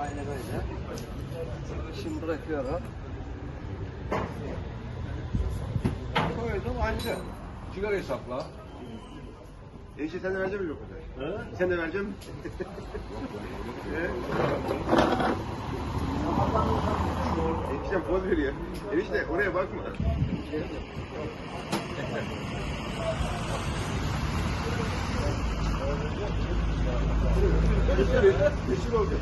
Aynen öyle. Şimdi bırakıyorum. Koydum anca. Sigarayı sakla. Enişte sen de verecek misin lokmayı? Sen de verecek misin? Enişte poz veriyor. Enişte oraya bakma. Yeşil, yeşil olacak.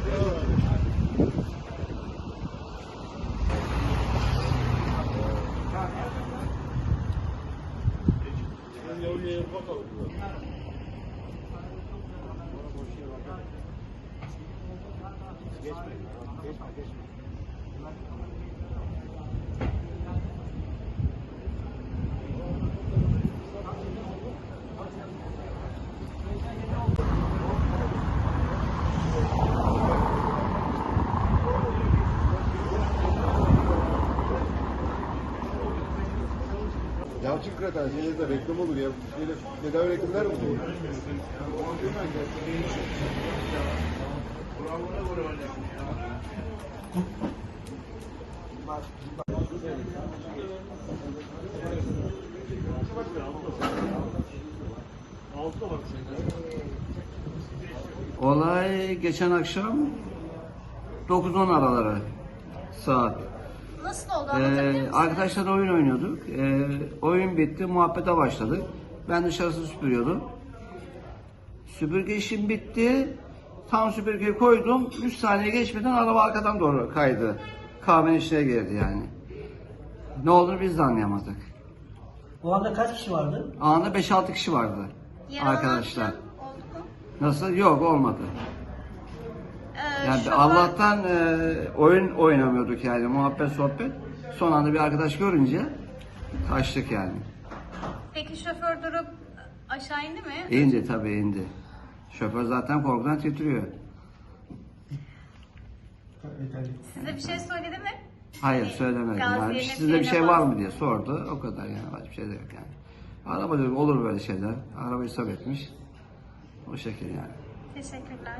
Yalçın Kıratan, senin de reklam olur ya. Böyle tedavi reklamlar mı oluyor? Olay geçen akşam 9-10 araları saat. Nasıl oldu anlatabilir Ee, misin? arkadaşlar oyun oynuyorduk. Ee, oyun bitti, muhabbete başladık. Ben dışarısı süpürüyordum. Süpürge işim bitti. Tam süpürgeyi koydum. 3 saniye geçmeden araba arkadan doğru kaydı. Kahvenin içine girdi yani. Ne olduğunu biz de anlayamadık. O anda kaç kişi vardı? Anında 5-6 kişi vardı. Yaralı arkadaşlar. falan Oldu mu? Nasıl? Yok olmadı. Yani şoför- Allah'tan e, oyun oynamıyorduk yani muhabbet sohbet. Son anda bir arkadaş görünce kaçtık yani. Peki şoför durup aşağı indi mi? İndi tabii indi. Şoför zaten korkudan titriyor. Size bir şey söyledi mi? Hayır söylemedim. Yani, sizde bir şey var mı diye sordu. O kadar yani başka bir şey de yok yani. Araba dedik olur böyle şeyler. Arabayı sabretmiş. O şekil yani. Teşekkürler.